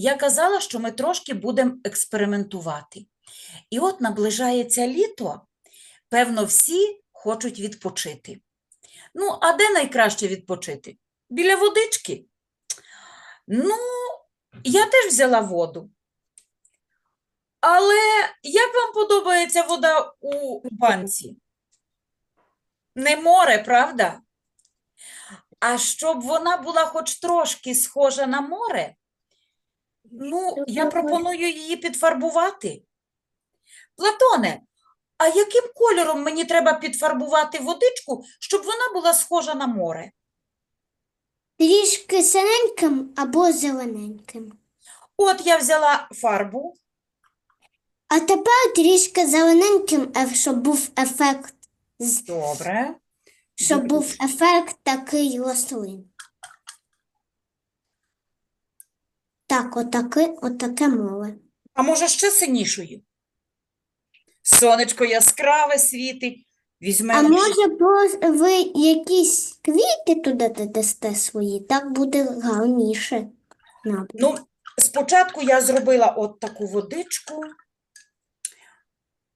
я казала, що ми трошки будемо експериментувати. І от наближається літо, певно, всі хочуть відпочити. Ну, а де найкраще відпочити? Біля водички? Ну, я теж взяла воду. Але як вам подобається вода у банці? Не море, правда? А щоб вона була хоч трошки схожа на море, ну, я пропоную її підфарбувати. Платоне, а яким кольором мені треба підфарбувати водичку, щоб вона була схожа на море? Трішки синеньким або зелененьким. От я взяла фарбу, А тепер трішки зелененьким, е, щоб був ефект, з- добре. щоб був ефект такий рослин. Так, отаке, отаке море. А може ще синішою? Сонечко яскраве світить. А Візьмемо. може ви якісь квіти туди додасте свої, так буде гарніше. Ну, спочатку я зробила от таку водичку.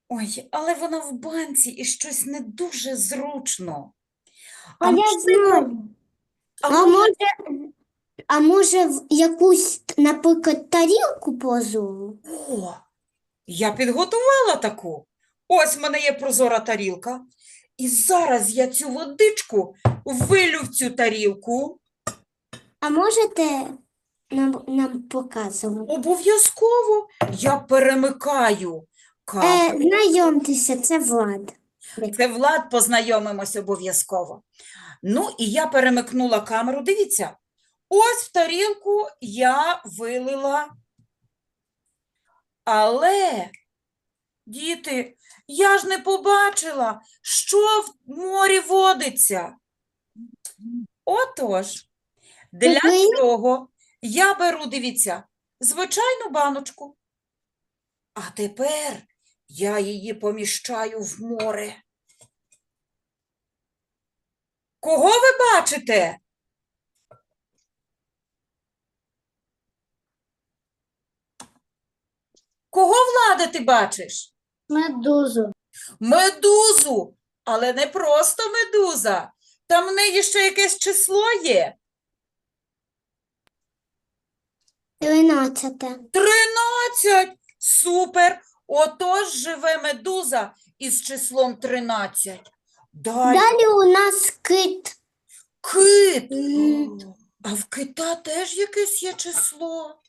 Ой, але вона в банці і щось не дуже зручно. А я можливо- знаю. а А може, а може в якусь, наприклад, тарілку прозору? О, я підготувала таку. Ось в мене є прозора тарілка. І зараз я цю водичку вилю в цю тарілку. А можете нам, нам показувати? Обов'язково я перемикаю Е, знайомтеся, це Влад. Це Влад, познайомимось обов'язково. Ну, і я перемикнула камеру. Дивіться, ось в тарілку я вилила. Але, діти, я ж не побачила, що в морі водиться. Отож, для цього я беру, дивіться, звичайну баночку. А тепер я її поміщаю в море. Кого ви бачите? Кого влади ти бачиш? Медузу. Медузу, але не просто медуза. Там в неї ще якесь число є. Тринадцяте. Тринадцять. Супер. Отож живе медуза із числом 13. Далі Далі у нас кит. кит. Кит. А в кита теж якесь є число.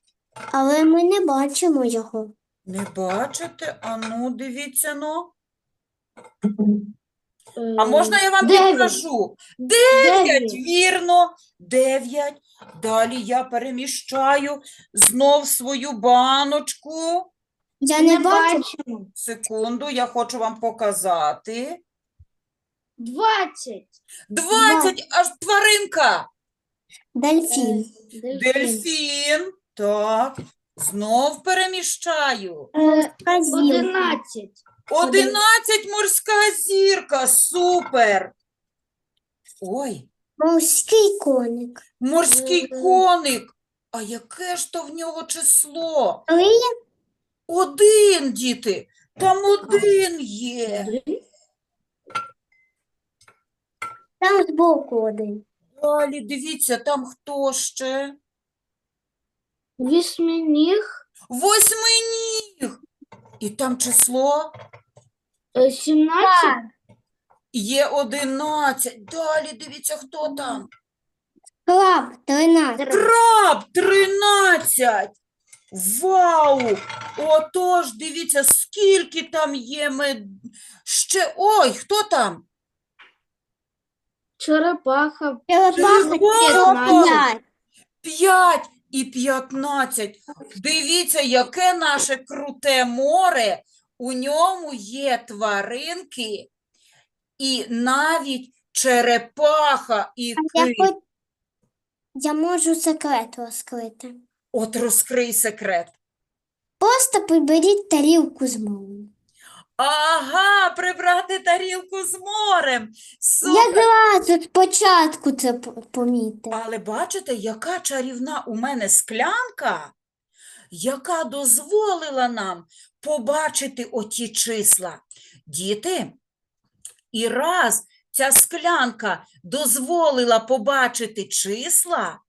Але ми не бачимо його. Не бачите? А ну, дивіться, ну. А можна я вам Дев'ять. підкажу? Дев'ять, Дев'ять. вірно, дев'ять. Далі я переміщаю знов свою баночку. Я не бачу. Секунду, я хочу вам показати. Двадцять. Двадцять, аж тваринка. Дельфін. Дельфін. Так, знов переміщаю. Одинадцять. Одинадцять морська зірка. Супер. Ой, Морський коник. морський коник. А яке ж то в нього число? Один, діти. Там один є. там збоку один. Далі, дивіться, там хто ще? Вісьминіг. Восьминіг. І там число е, Сімнадцять. є одинадцять. Далі, дивіться, хто там? Краб. Тринадцять. Краб 13. Вау! Отож, дивіться, скільки там є мед... Ще. Ой, хто там? Черепаха. Черепаха. Черепаха. П'ять. 5 і 15. Дивіться, яке наше круте море. У ньому є тваринки і навіть черепаха і Я, кит. хо- я можу секрет розкрити. От розкрий секрет. Просто приберіть тарілку з мовою. Ага, прибрати тарілку з морем. Я Супер. зразу спочатку це по- помітив. Але бачите, яка чарівна у мене склянка, яка дозволила нам побачити оті числа. Діти, і раз ця склянка дозволила побачити числа,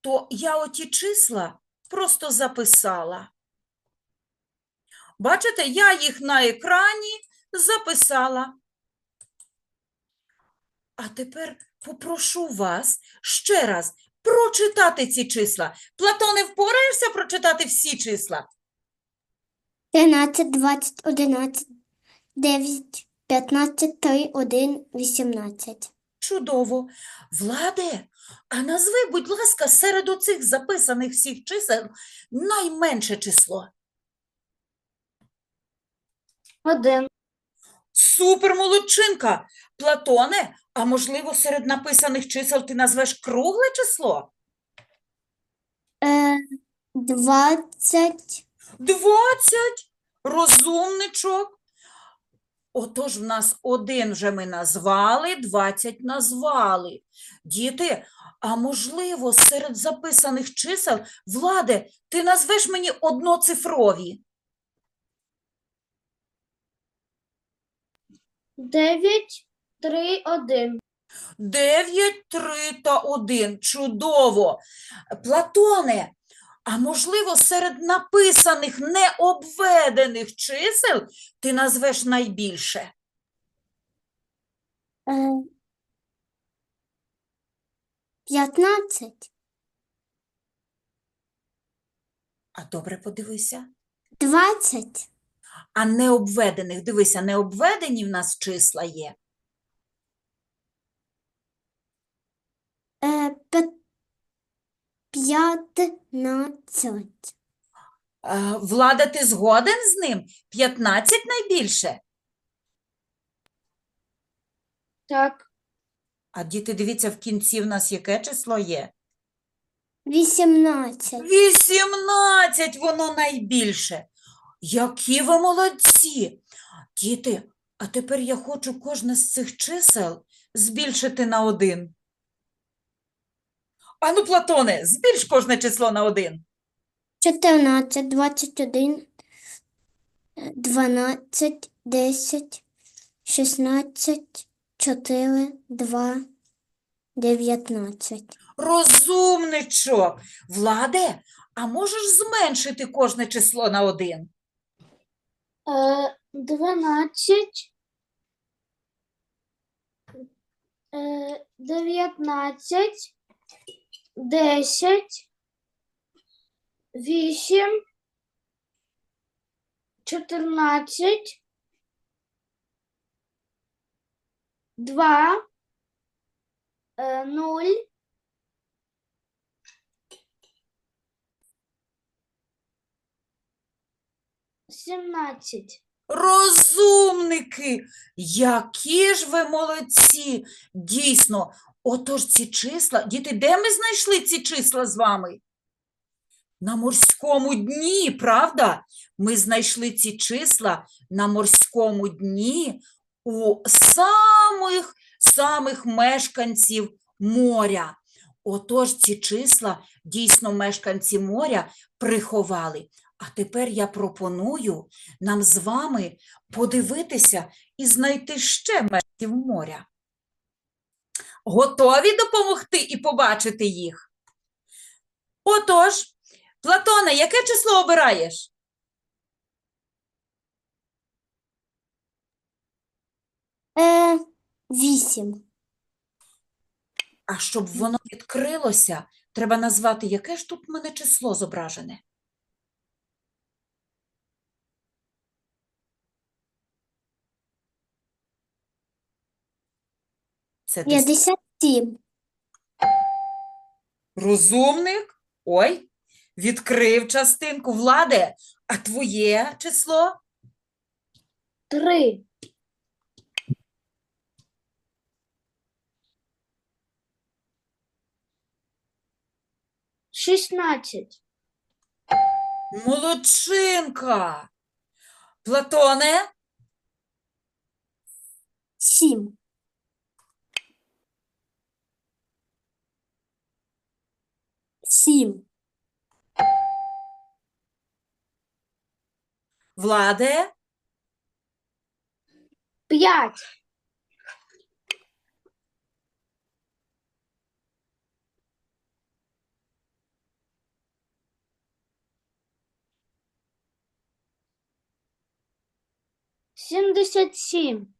то я оті числа просто записала. Бачите, я їх на екрані записала. А тепер попрошу вас ще раз прочитати ці числа. Платоне, впораєшся прочитати всі числа? 13, 20, 11, 9, 15, 3, 1, 18. Чудово. Владе, а назви, будь ласка, серед оцих записаних всіх чисел найменше число. Один. Супер молодчинка. Платоне, а можливо, серед написаних чисел ти назвеш кругле число? Е, 20, Двадцять. Розумничок. Отож, в нас один вже ми назвали, двадцять назвали. Діти, а можливо, серед записаних чисел, Владе, ти назвеш мені одноцифрові? Дев'ять, три, один. Дев'ять, три та один. Чудово. Платоне, а можливо, серед написаних необведених чисел ти назвеш найбільше? е, 15, А добре подивися. 20, А необведених, дивися, необведені в нас числа є. е, п'ят- 15. А, Влада, ти згоден з ним? 15 найбільше? Так. А діти, дивіться, в кінці в нас яке число є? 18. 18, воно найбільше. Які ви молодці! Діти, а тепер я хочу кожне з цих чисел збільшити на один. Ану, Платоне, збільш кожне число на один. 14, 21, е, 12, 10, 16, 4, 2, 19. Розумничок. Владе, а можеш зменшити кожне число на один? Е, Дванадцять. Е, Дев'ятнадцять. Десять. Вісім. Чотирнадцять. Два. е, Нуль. Сімнадцять. Розумники, які ж ви молодці! Дійсно, отож ці числа, діти, де ми знайшли ці числа з вами? На морському дні, правда? Ми знайшли ці числа на морському дні у самих самих мешканців моря. Отож ці числа дійсно мешканці моря приховали. А тепер я пропоную нам з вами подивитися і знайти ще мешканців моря. Готові допомогти і побачити їх? Отож, Платоне, яке число обираєш? Е, 8. А щоб воно відкрилося, треба назвати, яке ж тут в мене число зображене. Це десь 57. розумник. Ой, відкрив частинку. Владе, а твоє число? Три. Шістнадцять. Молодчинка. Платоне, 7. 7. Владе, П'ять. Сімдесят сім.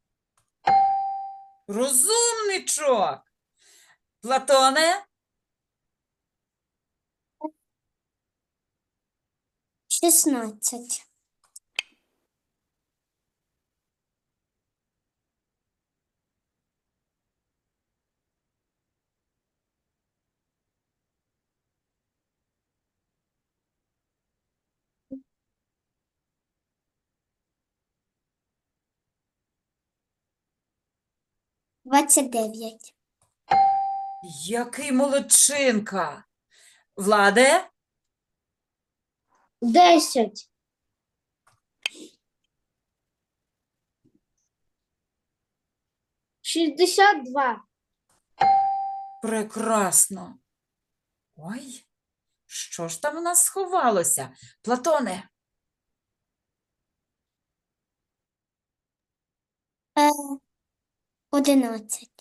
розумничок. Платоне, Шістнадцять. Двадцять дев'ять. який молодчинка. Владе, Десять. Шістдесят два. прекрасно. Ой, що ж там у нас сховалося? Платоне, Е, одинадцять.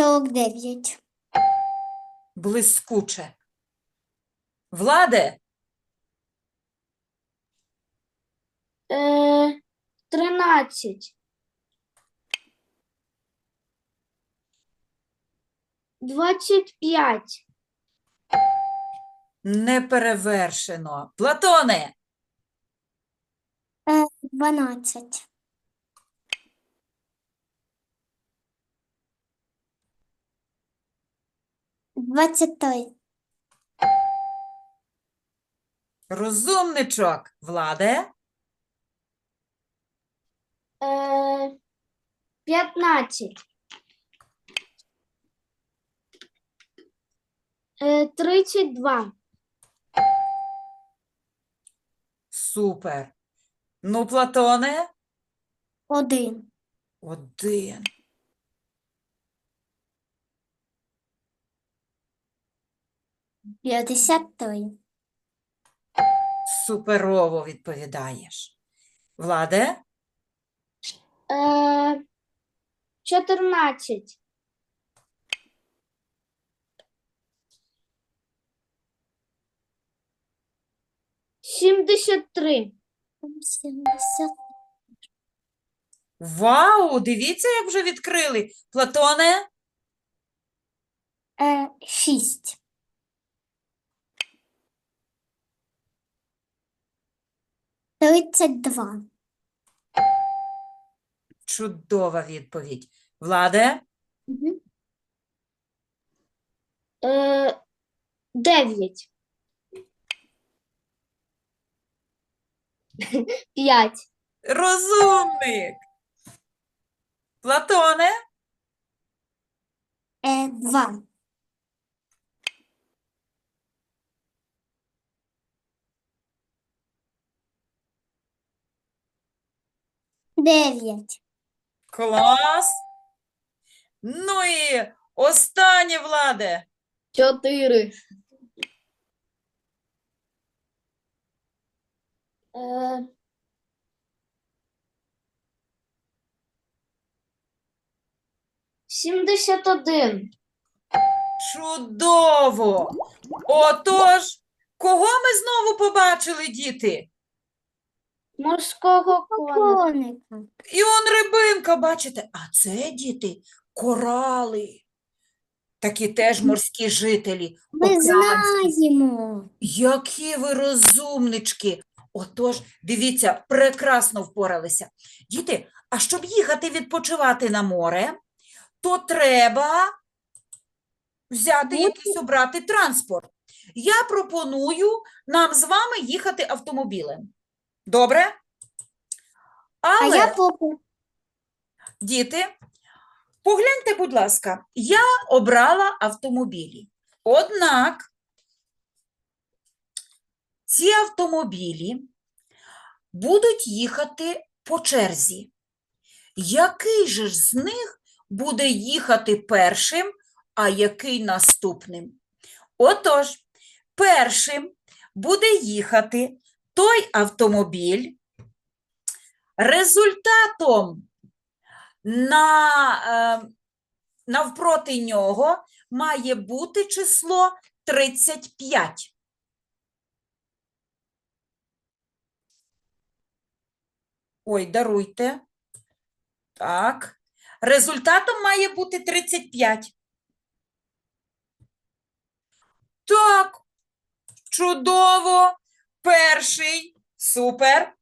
49. Блискуче. Владе, Е, 13. 25. неперевершено. Платоне, 12. Двадцятой. Розумничок, Владе. Е, п'ятнадцять. Е, тридцять два. Супер. Ну, Платоне? Один. Один. П'ятдесят три. Суперово відповідаєш. Владе, Е, чотирнадцять. Сімдесят три. Сімдесят. вау, дивіться, як вже відкрили. Платоне, Е, шість. Тридцять два. чудова відповідь. Владе, Е, дев'ять. П'ять. розумник. Платоне, Е, два. Дев'ять. клас. Ну і останнє, Владе. Чотири. Е, Сімдесят один. Чудово! Отож, кого ми знову побачили, діти? Морського коника. Коника. І он рибинка, бачите, а це, діти, корали. Такі теж морські жителі. Ми океанські. знаємо. Які ви розумнички! Отож, дивіться, прекрасно впоралися. Діти, а щоб їхати відпочивати на море, то треба взяти якийсь обрати транспорт. Я пропоную нам з вами їхати автомобілем. Добре? А Але, я попу. діти, погляньте, будь ласка, я обрала автомобілі. Однак ці автомобілі будуть їхати по черзі. який же ж з них буде їхати першим, а який наступним? Отож, першим буде їхати той автомобіль, результатом на, е, навпроти нього має бути число 35. Ой, даруйте. Так. Результатом має бути 35. Так, чудово. Перший. Супер.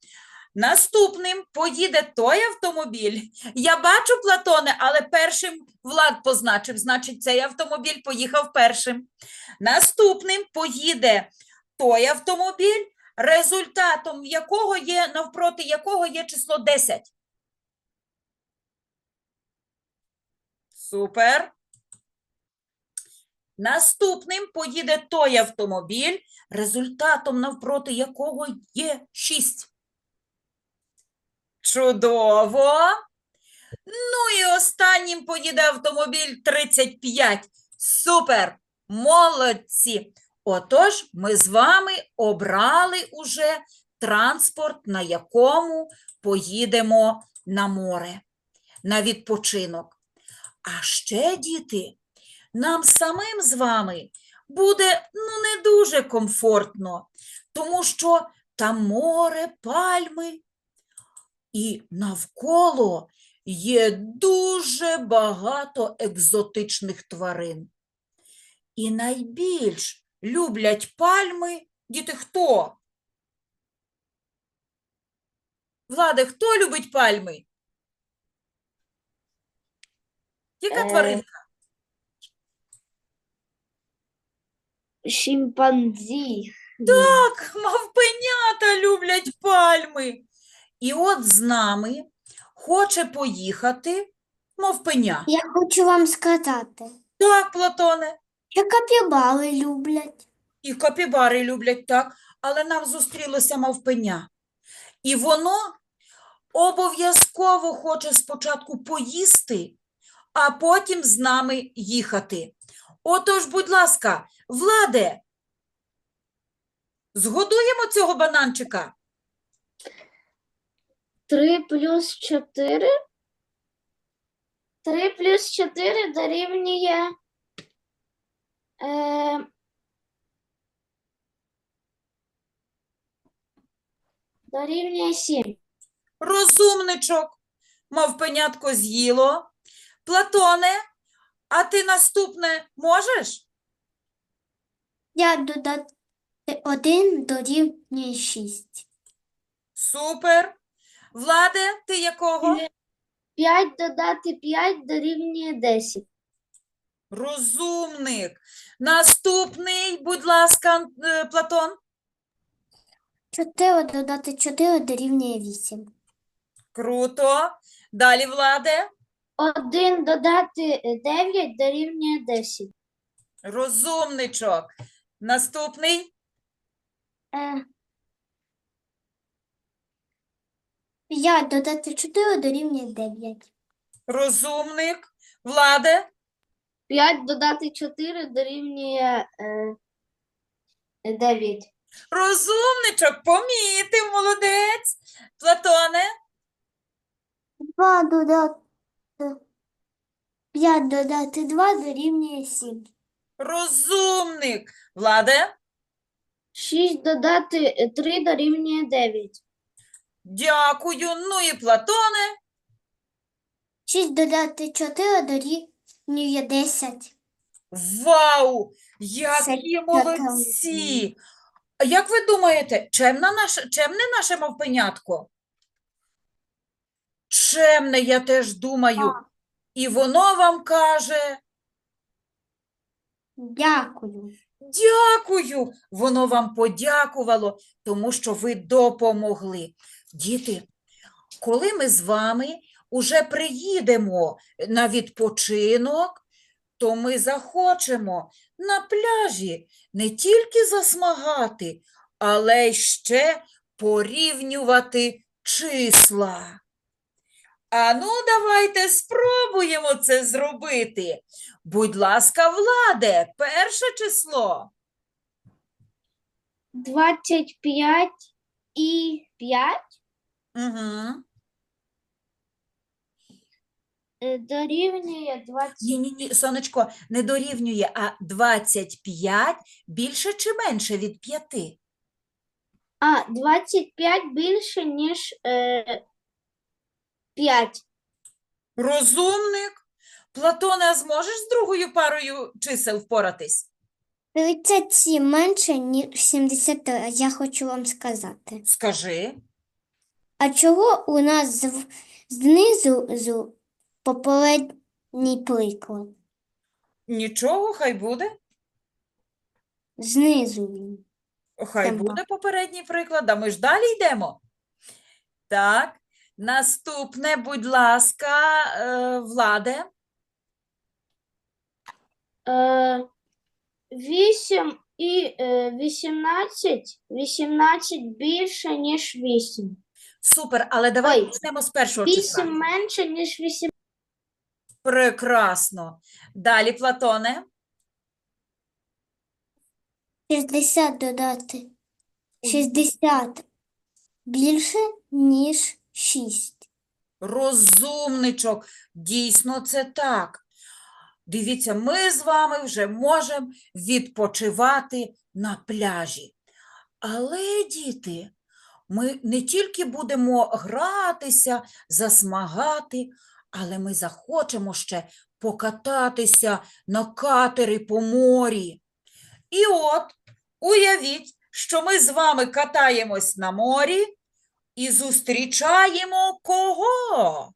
Наступним поїде той автомобіль. Я бачу, Платоне, але першим Влад позначив, значить, цей автомобіль поїхав першим. Наступним поїде той автомобіль, результатом якого є, навпроти якого є число 10. Супер. Наступним поїде той автомобіль, результатом навпроти якого є 6. Чудово. Ну і останнім поїде автомобіль 35. Супер! Молодці! Отож, ми з вами обрали уже транспорт, на якому поїдемо на море, на відпочинок. А ще, діти, нам самим з вами буде ну, не дуже комфортно, тому що там море, пальми, і навколо є дуже багато екзотичних тварин. І найбільш люблять пальми діти хто? Владе, хто любить пальми? Яка Е, тваринка? Шимпанзі. Так, мавпенята люблять пальми. І от з нами хоче поїхати мавпеня. Я хочу вам сказати, Так, Платоне, що капібали люблять. і капібари люблять так, але нам зустрілося мавпеня. І воно обов'язково хоче спочатку поїсти, а потім з нами їхати. Отож, будь ласка, Владе, згодуємо цього бананчика? Три плюс чотири. Три плюс чотири дорівнює. Е, дорівнює сім. Розумничок, мавпенятко з'їло. Платоне, а ти наступне можеш? Я додати один дорівнює шість. Супер. Владе, ти якого? П'ять додати п'ять дорівнює десять. Розумник. Наступний, будь ласка, е, Платон. Чотири додати чотири дорівнює вісім. Круто. Далі, Владе. Один додати дев'ять дорівнює десять. Розумничок. Наступний. Е, П'ять додати чотири дорівнює дев'ять. Розумник. Владе. П'ять додати чотири дорівнює е, дев'ять. Розумничок, помітив, молодець. Платоне. Два додати п'ять додати два дорівнює сім. Розумник. Владе. Шість додати три дорівнює дев'ять. Дякую. Ну і Платоне. Шість додати чотири дорівнює десять. Вау! Які Це молодці! А Як ви думаєте, чемна наше, чемне наше мавпенятко? Чемне, я теж думаю. Так. І воно вам каже, Дякую. Дякую. Воно вам подякувало, тому що ви допомогли. Діти, коли ми з вами уже приїдемо на відпочинок, то ми захочемо на пляжі не тільки засмагати, але й ще порівнювати числа. А ну, давайте спробуємо це зробити. Будь ласка, Владе, перше число. 25 і 5 Угу. е, дорівнює 20. Ні, ні, ні, сонечко, не дорівнює, а 25 більше чи менше від 5? А, 25 більше, ніж е, 5. Розумник. Платоне, а зможеш з другою парою чисел впоратись? 37 менше, ніж 73, я хочу вам сказати. Скажи. А чого у нас зв- знизу зу попередній приклад? Нічого, хай буде. Знизу він. Хай Тема. буде попередній приклад, а ми ж далі йдемо. Так, наступне, будь ласка, е, Владе. Е, 8 і е, 18. 18 більше, ніж 8. Супер, але давай почнемо з першого числа. 8 менше, ніж 8. Прекрасно. Далі, Платоне. 60 додати. 60 більше, ніж 6. Розумничок, дійсно це так. Дивіться, ми з вами вже можемо відпочивати на пляжі. Але, діти, ми не тільки будемо гратися, засмагати, але ми захочемо ще покататися на катері по морі. І от, уявіть, що ми з вами катаємось на морі і зустрічаємо кого?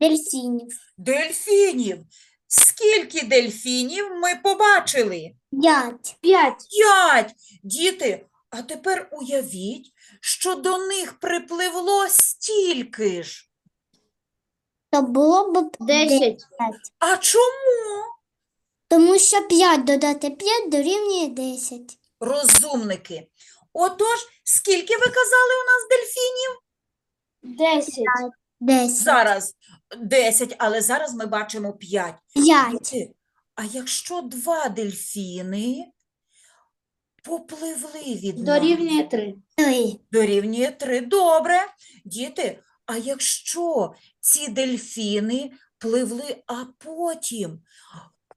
Дельфінів. Дельфінів. Скільки дельфінів ми побачили? 5. 5. П'ять. Діти, а тепер уявіть, що до них припливло стільки ж. То було б 10. А чому? Тому що 5 додати 5 дорівнює 10. Розумники. Отож, скільки ви казали у нас дельфінів? 10. 10. Зараз 10, але зараз ми бачимо 5. 5. Діти, а якщо два дельфіни попливли від нас? Дорівнює 3. 3. Дорівнює 3. Добре. Діти, а якщо ці дельфіни пливли, а потім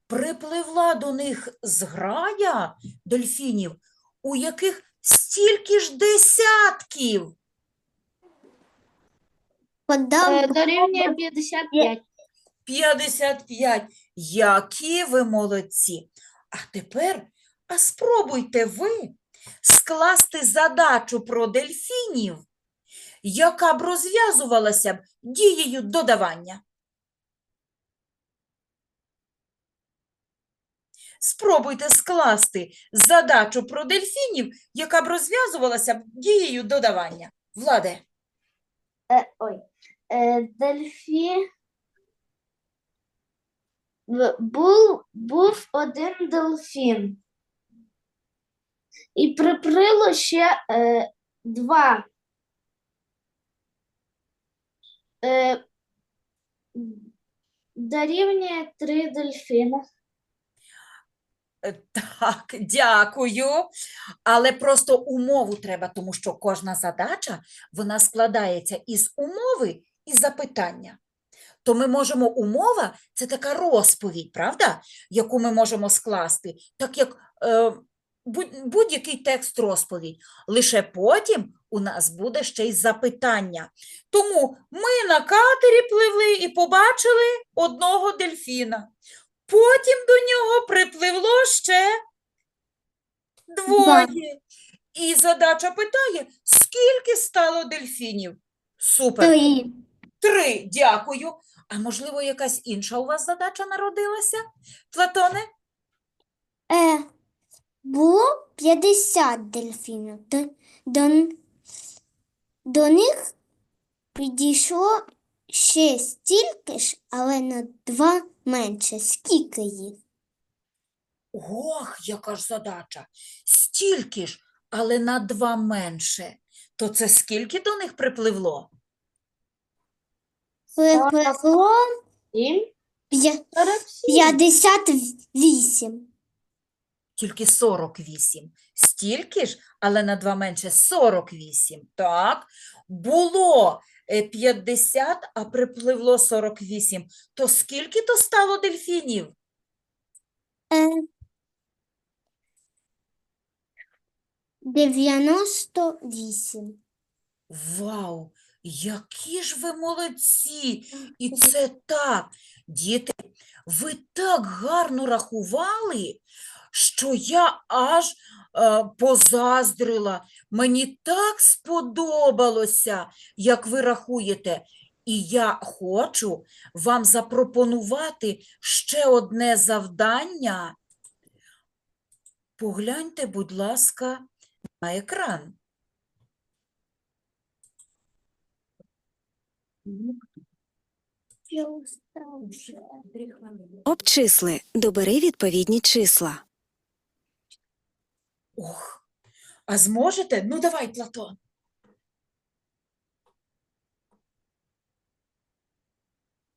припливла до них зграя дельфінів, у яких стільки ж десятків. Подав Е, Дорівнює 55. 55. Які ви молодці. А тепер, а спробуйте ви скласти задачу про дельфінів, яка б розв'язувалася б дією додавання. Спробуйте скласти задачу про дельфінів, яка б розв'язувалася дією додавання. Владе, Е, ой. Е, дельфі... Був, був один дельфін. І приплило ще е, два. Е, дорівнює три дельфіна. Е, Так, дякую. Але просто умову треба, тому що кожна задача вона складається із умови і запитання. То ми можемо умова це така розповідь, правда, яку ми можемо скласти, так як е, будь- будь-який текст розповідь. Лише потім у нас буде ще й запитання. Тому ми на катері пливли і побачили одного дельфіна. Потім до нього припливло ще двоє. І задача питає, скільки стало дельфінів? Супер. 3. Три. Дякую. А можливо, якась інша у вас задача народилася? Платоне? Е, було 50 дельфінів. До, до, до них підійшло ще стільки ж, але на 2 менше. Скільки їх? Ох, яка ж задача. Стільки ж, але на два менше. То це скільки до них припливло? Припекло Сім. п'я- Сорок сім. 58. Тільки 48. Стільки ж, але на 2 менше 48. Так. Було 50, а припливло 48. То скільки то стало дельфінів? Е, 98. Вау, які ж ви молодці! І це так, діти, ви так гарно рахували, що я аж е, позаздрила. Мені так сподобалося, як ви рахуєте. І я хочу вам запропонувати ще одне завдання. Погляньте, будь ласка, на екран. Обчисли, добери відповідні числа. Ох, а зможете? Ну давай, Платон.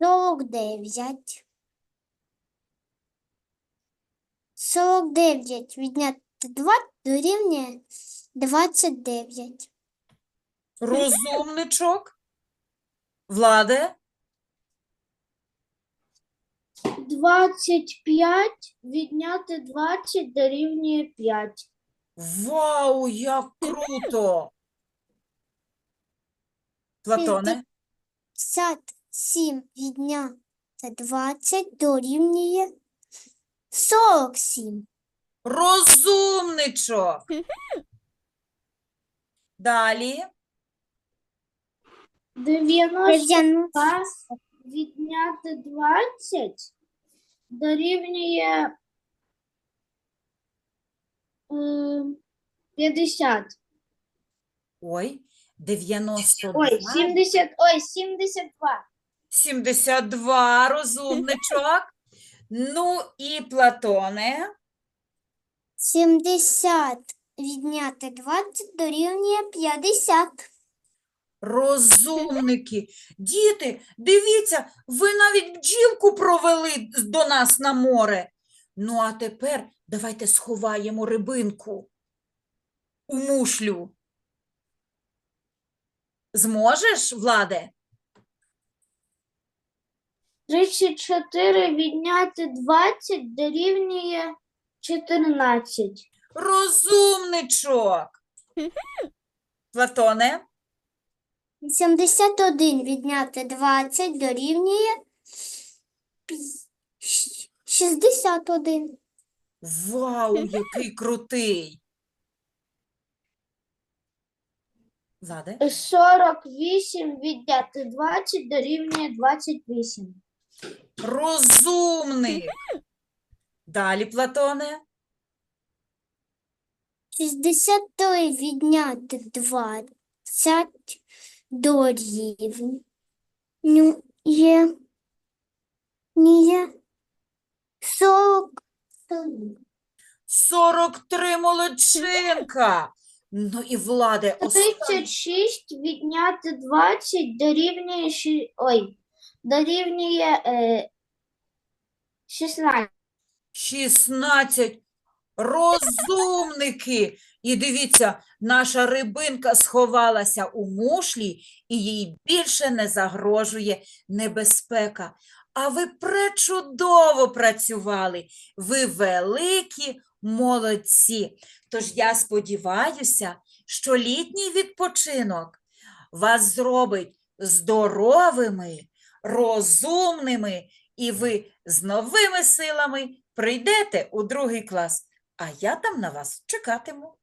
Сорок дев'ять. Сорок дев'ять відняти два дорівнює двадцять дев'ять. Розумничок. Владе, Двадцять п'ять відняти двадцять дорівнює п'ять. Вау, як круто. Платоне, 57 відняти 20 дорівнює 47. розумничок. Далі. Дев'яносто 90 два відняти двадцять дорівнює е, п'ятдесят. Ой, 92. Ой, сімдесят, ой, сімдесят два. 72, розумничок. Ну і Платоне. 70 відняти 20 дорівнює 50. Розумники, діти, дивіться, ви навіть бджілку провели до нас на море. Ну, а тепер давайте сховаємо рибинку у мушлю. Зможеш, Владе? Тридцять чотири відняти двадцять дорівнює чотирнадцять. Розумничок. Платоне, 71 відняти 20 дорівнює пі- щ- 61. вау, який крутий. Сорок вісім відняти двадцять дорівнює двадцять вісім. Розумник. Далі, Платоне. 63 відняти 20 дорівнює ніє 40. 43 молодчинка. Ну і владе, останнє. Тридцять шість відняти двадцять дорівнює ші... Ой, дорівнює е, шістнадцять. 16 розумники. І дивіться, наша рибинка сховалася у мушлі, і їй більше не загрожує небезпека. А ви пречудово працювали. Ви великі молодці. Тож я сподіваюся, що літній відпочинок вас зробить здоровими, розумними, і ви з новими силами прийдете у другий клас, а я там на вас чекатиму.